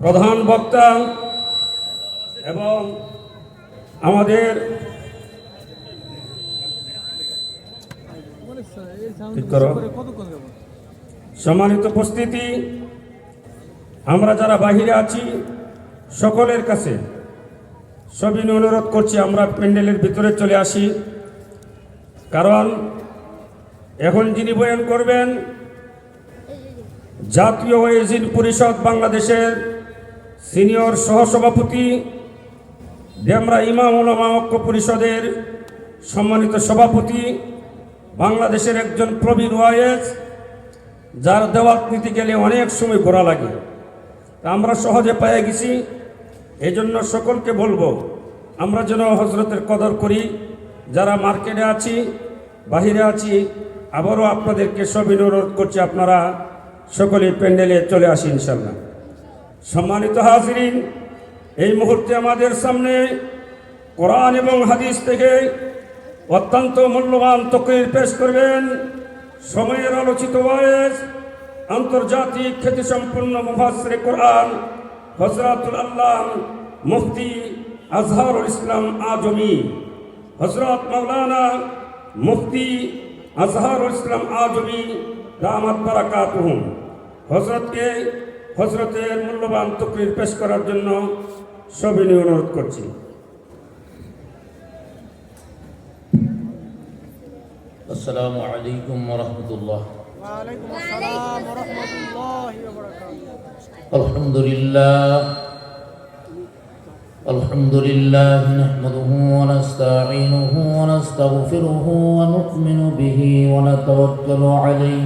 প্রধান বক্তা এবং আমাদের। সম্মানিত উপস্থিতি, আমরা যারা বাহিরে আছি, সকলের কাছে সবিন অনুরোধ করছি, আমরা প্যান্ডেলের ভিতরে চলে আসি কারণ এখন যিনি বয়ান করবেন, জাতীয় ওয়েজিন পরিষদ বাংলাদেশের সিনিয়র সহসভাপতি ডেমরা ইমাম ওলামা ঐক্য পরিষদের সম্মানিত সভাপতি, বাংলাদেশের একজন প্রবীণ ওয়াইজ যার দেওয়াত নিতে গেলে অনেক সময় ঘোরা লাগে। আমরা সহজে পেয়ে গেছি। এই জন্য সকলকে বলব, আমরা যেন হজরতের কদর করি। যারা মার্কেটে আছি, বাহিরে আছি, আবারও আপনাদেরকে সব অনুরোধ করছি আপনারা সকলেই প্যান্ডেলে চলে আসি ইনশাল্লাহ সম্মানিত হাজরিন, এই মুহূর্তে আমাদের সামনে কোরআন এবং হাদিস থেকে অত্যন্ত মূল্যবান তকরির পেশ করবেন সময়ের আলোচিত বয়স, আন্তর্জাতিক খ্যাতিসম্পন্ন মুফাসরে কোরআন হজরতুল আল্লাহ মুফতি আজহারুল ইসলাম আজমি হজরত মৌলানা মুফতি আজহারুল ইসলাম আজমি দামাত বারাকাতুহুম হজরতকে হজরতের মূল্যবান তকরির পেশ করার জন্য সবিনী অনুরোধ করছি السلام عليكم ورحمة الله وعليكم السلام ورحمة الله وبركاته الحمد لله الحمد لله نحمده ونستعينه ونستغفره ونؤمن به ونتوكل عليه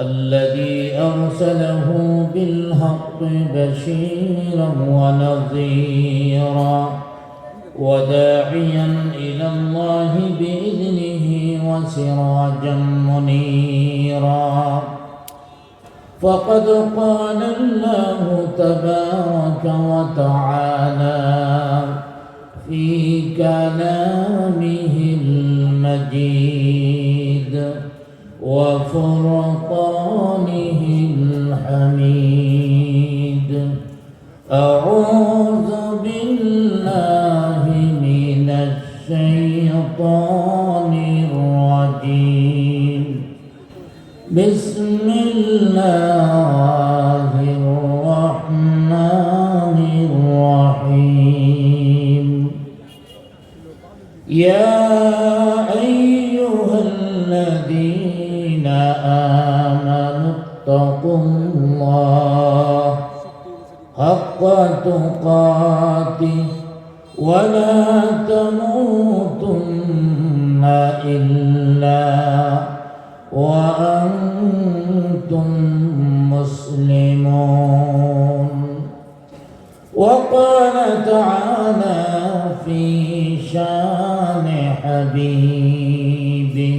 الذي أرسله بالحق بشيرا ونظيرا وداعيا إلى الله بإذنه وسراجا منيرا. فقد قال الله تبارك وتعالى في كلامه المجيد. وفرقانه الحميد أعوذ بالله من الشيطان الرجيم. بسم الله الله. حق تقاته ولا تموتن إلا وأنتم مسلمون. وقال تعالى في شان حبيبه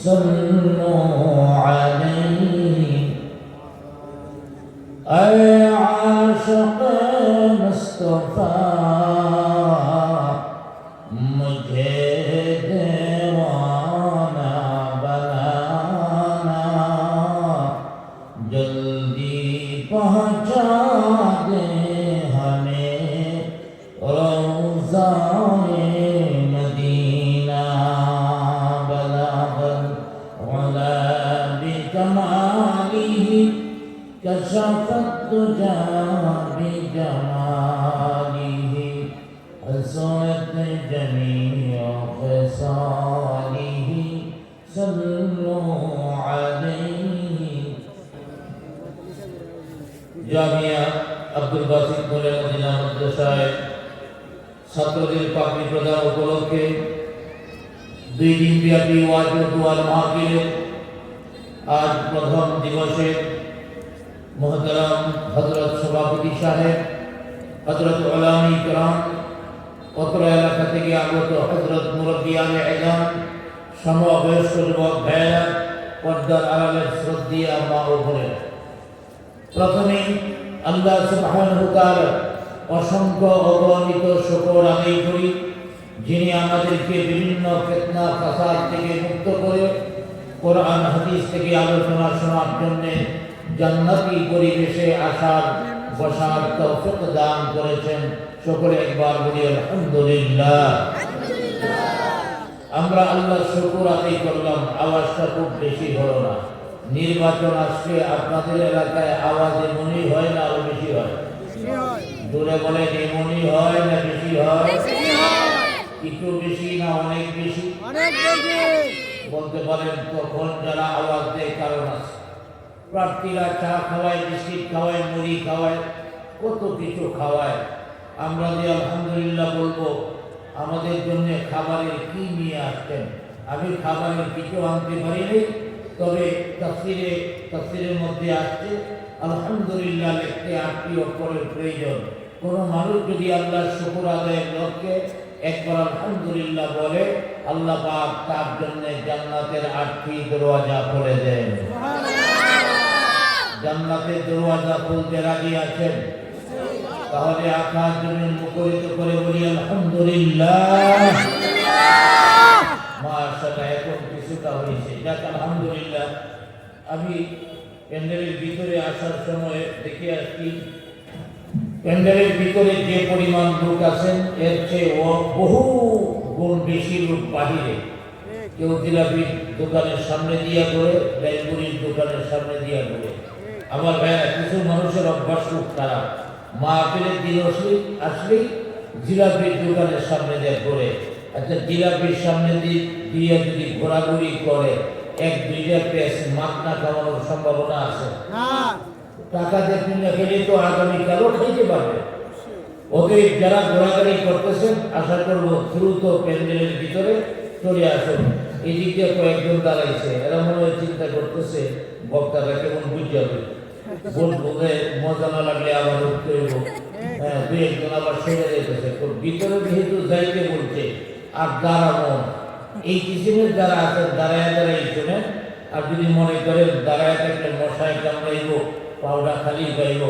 صلوا عليه ولا بكماله كشف الدجى بجماله حسنت جميع خصاله صلوا عليه جامعة عبد الباسط مدينة مدرسة ছাত্রদের পাপড়ি প্রদান উপলক্ষে দুই দিনব্যাপী ওয়াজুয়ার মাহফিলের আজ প্রথম দিবসে মহতরম হজরত সভাপতি সাহেব হজরত ওলাম ইকরাম, অত্র এলাকা থেকে আগত হজরত মুরব্বিয়ান এজাম, সমবয়স্ক যুবক ভাইয়েরা পর্দার আড়ালের শ্রদ্ধিয়া মা ও বোনেরা প্রথমেই আল্লাহ সুবহানাহু তাআলা অসংখ্য অগণিত শুকর আদায় করি। যিনি আমাদেরকে বিভিন্ন ফিতনা ফাসাদ থেকে মুক্ত করে কোরআন হাদিস থেকে আলোচনা শোনার জন্য জান্নাতি পরিবেশে আসার বসার তৌফিক দান করেছেন। সকলে একবার বলি আলহামদুলিল্লাহ। আমরা আল্লাহ শুকুর আদায় করলাম আওয়াজটা খুব বেশি হলো না। নির্বাচন আসলে আপনাদের এলাকায় আওয়াজে মনি হয় না আরও বেশি হয়? দূরে বলে মনি হয় না বেশি হয়। একটু বেশি না অনেক বেশি। অনেক বেশি। বলতে পারেন তখন যারা আওয়াজ দেয় কারণ আছে। প্রার্থীরা চা খাওয়ায় বিস্কিট খাওয়ায় মুড়ি খাওয়ায় কত কিছু খাওয়ায়। আমরা যে আলহামদুলিল্লাহ বলব আমাদের জন্য খাবারের কি নিয়ে আসতেন আমি খাবারের কিছু আনতে পারিনি তবে তফসিরে তফসিরের মধ্যে আসছে আলহামদুলিল্লাহ লিখতে আটটি অক্ষরের প্রয়োজন। কোনো মানুষ যদি আল্লাহ শুকুর আদায়ের লক্ষ্যে একবার আলহামদুলিল্লাহ বলে আল্লাহ পাক তার জন্য জান্নাতের আটটি দরওয়াজা খুলে দেন। জান্নাতের দরওয়াজা খুলতে রাজি আছেন? তাহলে আকাশ জমিন মুখরিত করে বলি আলহামদুলিল্লাহ। মাশাআল্লাহ এখন কিছুটা হয়েছে। যাক আলহামদুলিল্লাহ। আমি প্যান্ডেলের ভিতরে আসার সময় দেখে আসছি। প্যান্ডেলের ভিতরে যে পরিমাণ লোক আছেন, এর চেয়ে ও বহু গুণ বেশি লোক বাহিরে। কেউ জিলাপির দোকানের সামনে দিয়া করে বেলপুরির দোকানের সামনে দিয়া করে আমার ভাইয়া কিছু মানুষের অভ্যাস খুব খারাপ। মা আপেলের দিন আসলে আসলেই জিলাপির দোকানের সামনে দিয়ে করে আচ্ছা জিলাপির সামনে দিয়ে দিয়ে যদি ঘোরাঘুরি করে, এক দুইটা পেস মাখনা খাওয়ানোর সম্ভাবনা আছে। না টাকা দেখুন না খেলে তো আগামীকালও খাইতে পারবে? অতএব যারা ঘোরাঘুরি করতেছেন, আশা করব দ্রুত প্যান্ডেলের ভিতরে চলে আসুন। এই দিক দিয়ে কয়েকজন দাঁড়াইছে, এরা মনে হয় চিন্তা করতেছে, বক্তারা কেমন বুঝাবে। বলব যে মজা না লাগলে আবার উঠতে হইব। হ্যাঁ দুই একজন আবার সেরে যেতেছে ভিতরে যেহেতু যাইতে বলছে, আর দাঁড়ানো এই কিসিমের যারা আছেন, দাঁড়ায় দাঁড়াই শোনেন আর যদি মনে করেন, দাঁড়ায় থাকলে মশায় কামড়াইব। পাউডার খালি পাইব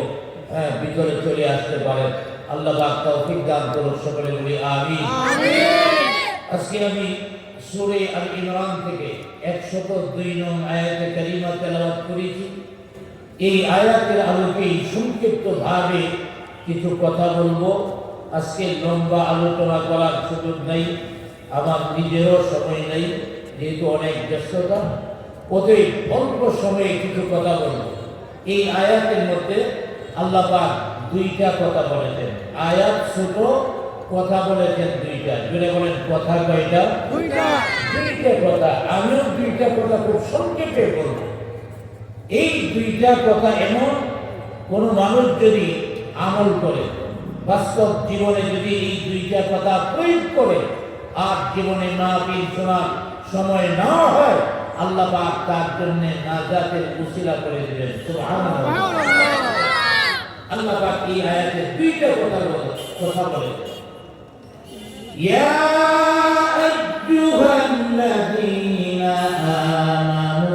হ্যাঁ ভিতরে চলে আসতে পারে। আল্লাহ পাক তৌফিক দান করুন সকলে বলি আমিন। আজকে আমি সুরে আল ইমরান থেকে একশত দুই নং আয়াতে কারিমা তেলাওয়াত করেছি। এই আয়াতের আলোকেই সংক্ষিপ্ত ভাবে কিছু কথা বলব। আজকে লম্বা আলোচনা করার সুযোগ নেই। আমার নিজেরও সময় নেই যেহেতু অনেক ব্যস্ততা। অতএব অল্প সময়ে কিছু কথা বলব। এই আয়াতের মধ্যে আল্লাহ পাক দুইটা কথা বলেছেন। আয়াত ছোট কথা বলেছেন দুইটা। জুড়ে বলেন কথা কয়টা? দুইটা। দুইটা কথা। আমিও দুইটা কথা খুব সংক্ষেপে বলব। এই দুইটা কথা এমন কোন মানুষ যদি আমল করে বাস্তব জীবনে যদি এই দুইটা কথা প্রয়োগ করে আর জীবনে না শোনার সময় না হয় আল্লাহ পাক তার জন্য নাজাতের উসিলা করে দিলেন। সুবহানাল্লাহ। আল্লাহ পাক এই আয়াতে দুইটা কথা বলে কথা বলে। ইয়া আইয়ুহাল্লাযীনা আমানু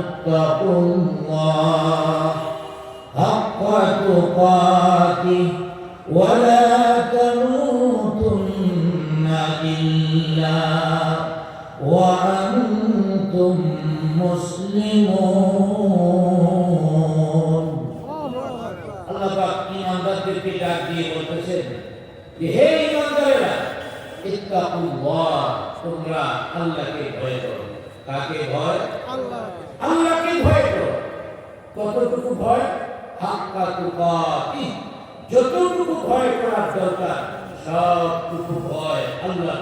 হাক্কা তুকাতিহি ওয়া সবটুকু ভয় আল্লাহ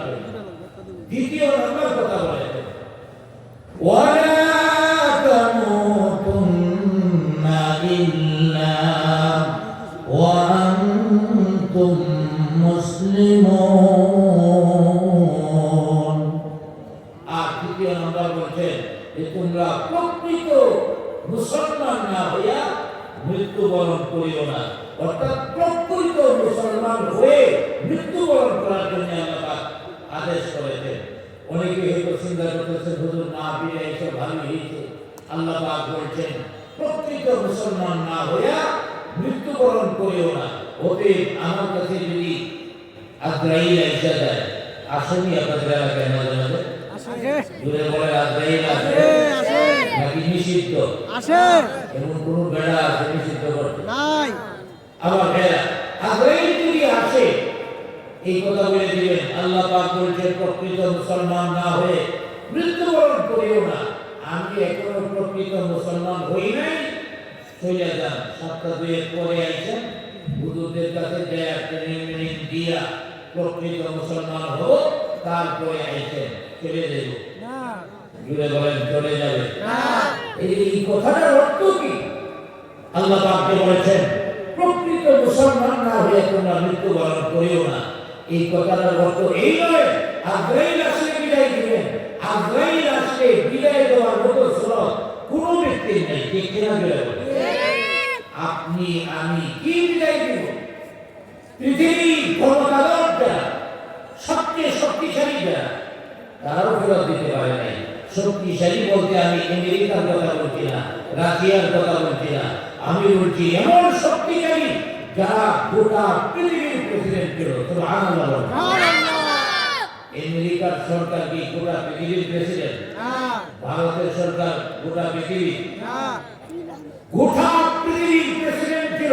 দ্বিতীয় নম্বর কথা বলে ওয়ালা তোমরা প্রকৃত মুসলমান না হইয়া মৃত্যুবরণ করিও না। অর্থাৎ প্রকৃত মুসলমান হয়ে মৃত্যুবরণ করার জন্য আল্লাহ আদেশ করেছেন অনেকে হয়তো চিন্তা করতেছেন হুজুর না ফিরে এসে ভালো হয়েছে। আল্লাহ পাক বলছেন প্রকৃত মুসলমান না হইয়া মৃত্যুবরণ করিও না। অতএব আমার কাছে যদি আজরাইল এসে যায় আসেনি আপনাদের এলাকায় মাঝে মাঝে দূরে বলে আজরাইল আসে নাকি নিষিদ্ধ? আসে এমন কোন বেড়া আছে নিষিদ্ধ করতে? নাই। আবার বেড়া আজরাইল যদি আসে এই কথা বলে দিবেন আল্লাহ পাক বলছেন প্রকৃত মুসলমান না হয়ে মৃত্যুবরণ করিও না। আমি এখনও প্রকৃত মুসলমান হই নাই। চলে যান। সপ্তাহ দুয়েক পরে আইছেন হুজুরদের কাছে যায় ট্রেনিং দিয়া প্রকৃত মুসলমান হব তারপরে আইছেন চলে যাইব। জুড়ে বলেন, চলে যাবে। এই কথাটার অর্থ কি? আল্লাহ পাককে বলেছেন, প্রকৃত মুসলমান না হয়ে তোমরা মৃত্যুবরণ করিও না। এই কথাটার অর্থ এই নয় আগ্রাইল আসলে বিদায় দিবেন। আগ্রাইল আসলে বিদায় দেওয়ার মতো স্রোত কোনো ব্যক্তির নেই, কে কিনা বিদায় আপনি, আমি কি বিদায় দিব? পৃথিবী ক্ষমতাধর যারা, সবচেয়ে শক্তিশালী যারা, তারাও ফেরত দিতে পারে নাই। শক্তিশালী বলতে আমি আমেরিকার কথা বলছি না, রাশিয়ার কথা বলছি না। আমি বলছি এমন শক্তিশালী যারা গোটা পৃথিবীর সুবহানাল্লাহ আমেরিকার সরকার কি গোটা পৃথিবীর প্রেসিডেন্ট ভারতের সরকার গোটা পৃথিবী? গোটা পৃথিবীর প্রেসিডেন্ট ছিল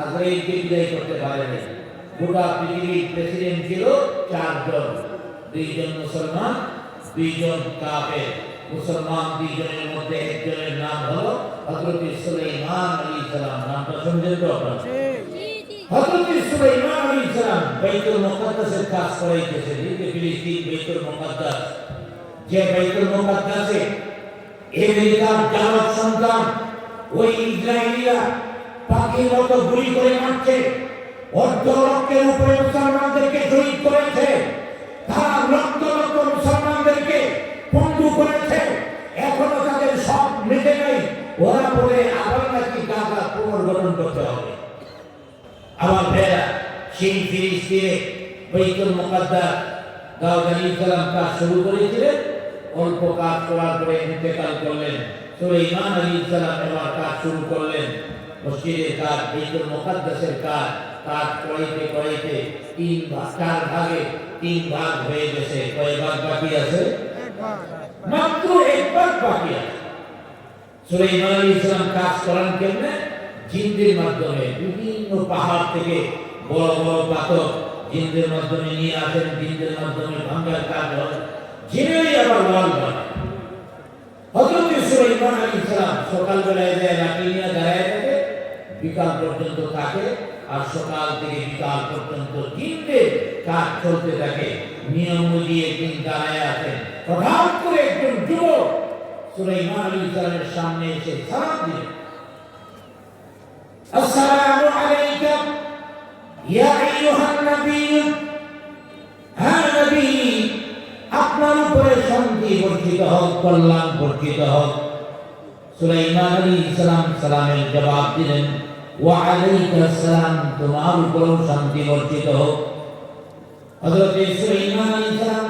আজরাইলকে বিদায় করতে পারেনি গোটা পৃথিবীর প্রেসিডেন্ট ছিল চারজন। দুইজন মুসলমান দুইজন কাফের। মুসলমান দুইজনের মধ্যে একজনের নাম হলো হযরত সুলাইমান সালাম। নামটা শুনছেন তো আপনারা? হযরত সুলাইমান আলাইহিস সালাম বাইতুল মুকাদ্দাসের কাজ করাইতেছেন যে ফিলিস্তিন বাইতুল মুকাদ্দাস। যে বাইতুল মুকাদ্দাসে আমেরিকার জামাত সন্তান, ওই ইসরায়েলিরা পাখির মতো গুলি করে মারছে অর্ধ লক্ষের উপরে মুসলমানদেরকে শহীদ করেছে, তারা লক্ষ লক্ষ মুসলমানদেরকে পঙ্গু করেছে। এখনও তাদের সব মেটে নেই। ওরা বলে আবার নাকি গাজা পুনর্গঠন করতে হবে। আমার ভেড়া সেই ফিলিস্তিনে বৈতুল মুকাদ্দাস দাউদ আলাইহিস সালাম কাজ শুরু করেছিলেন। অল্প কাজ করার পরে ইন্তেকাল করলেন। সুলাইমান আলাইহিস সালাম এবার কাজ শুরু করলেন। মসজিদের কাজ বৈতুল মুকাদ্দাসের কাজ কাজ করাইতে করাইতে তিন ভাগ, চার ভাগে তিন ভাগ হয়ে গেছে। কয় ভাগ বাকি আছে? মাত্র এক ভাগ বাকি আছে। সুলাইমান আলাইহিস সালাম কাজ করেন কেমনে? জিনদের মাধ্যমে বিভিন্ন পাহাড় থেকে বড় বড় পাথর জিনদের মাধ্যমে নিয়ে আসেন, জিনদের মাধ্যমে ভাঙ্গার কাজ হয়। জিনেরই আবার ওয়াল বানায় হযরত সুলাইমান আলাইহিস সালাম সকালবেলায় যায় লাঠি নিয়ে দাঁড়ায় থাকে বিকাল পর্যন্ত থাকে আর সকাল থেকে বিকাল পর্যন্ত জিনদের কাজ চলতে থাকে। নিয়ম অনুযায়ী একদিন দাঁড়ায় আছেন। হঠাৎ করে একজন যুবক সুলাইমান আলাইহিস সালামের সামনে এসে সালাম দিলেন। আসসালামু আলাইকুম ইয়া আইয়ুহান নবী হ্যাঁ নবী আপনার উপরে শান্তি বর্ষিত হোক, কল্যাণ বর্ষিত হোক। সুলাইমান আলাইহিস সালাম সালামের জবাব দিলেন, ওয়া আলাইকুম সালাম, তোমার উপরেও শান্তি বর্ষিত হোক। হযরত সুলাইমান আলাইহিস সালাম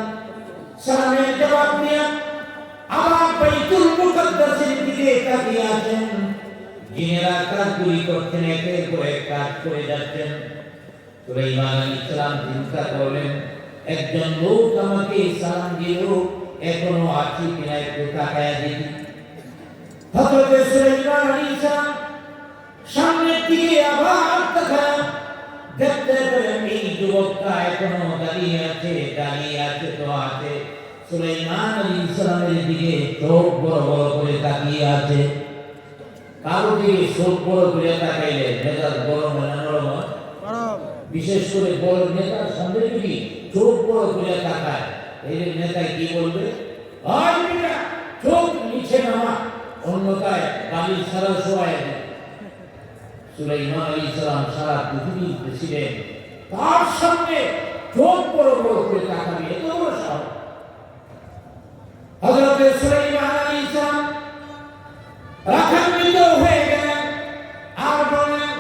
সালামের জবাব দিয়ে আবার বাইতুল মুকাদ্দাসের দিকে তাকিয়ে আছেন। জিনেরা কাজগুলি করছেন একের পর এক কাজ করে যাচ্ছেন। সুলাইমান আলাইহিস সালাম চিন্তা করলেন। একজন লোক আমাকে সালাম দিল, এখনও আছে কিনা একটু তাকায়া দেখি। হযরত সুলাইমান আলাইহিস সালাম সামনের দিকে আবার তাকায় দেখতে পেলেন, এই যুবকটা এখনও দাঁড়িয়ে আছে দাঁড়িয়ে আছে তো আছে। সুলাইমান আলাইহিস সালামের দিকে চোখ বড় বড় করে তাকিয়ে আছে। কারও দিকে চোখ বড় করে তাকাইলে মেজাজ গরম হয় না নরম। হয়? বিশেষ করে বড় নেতার সামনে যদি চোখ বড় করে তাকায়। এই নেতা কি বলবে? চোখ নিচে নামা অন্যথায় বালির সারা শোয়ায় সুলাইমান আলী ইসলাম সারা পৃথিবীর প্রেসিডেন্ট তার সামনে চোখ বড় বড় করে তাকাবি এত বড় সাহস হজরত সুলাইমান আলী ইসলাম রাখান্বিত হয়ে গেলেন আর বললেন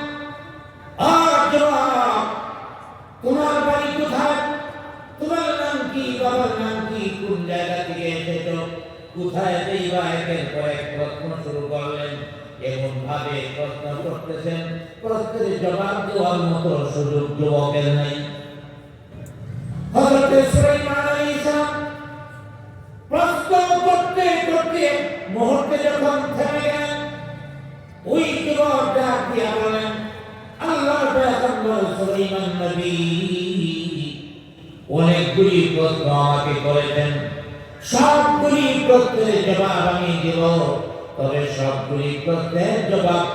আর জবাব, তোমার বাড়ি কোথায়? তোমার নাম কি? বাবার নাম কি? কোন জায়গা থেকে এসেছ? কোথায় যাইবা? একের পর এক প্রশ্ন শুরু করলেন। এমন ভাবে প্রশ্ন করতেছেন। প্রশ্নের জবাব দেওয়ার মতো সুযোগ যুবকের নাই। হযরত সুলাইমান অনেকগুলি প্রশ্ন আমাকে করেছেন। সবগুলি প্রশ্নের জবাব আমি দেব। তবে সবগুলি প্রশ্নের জবাব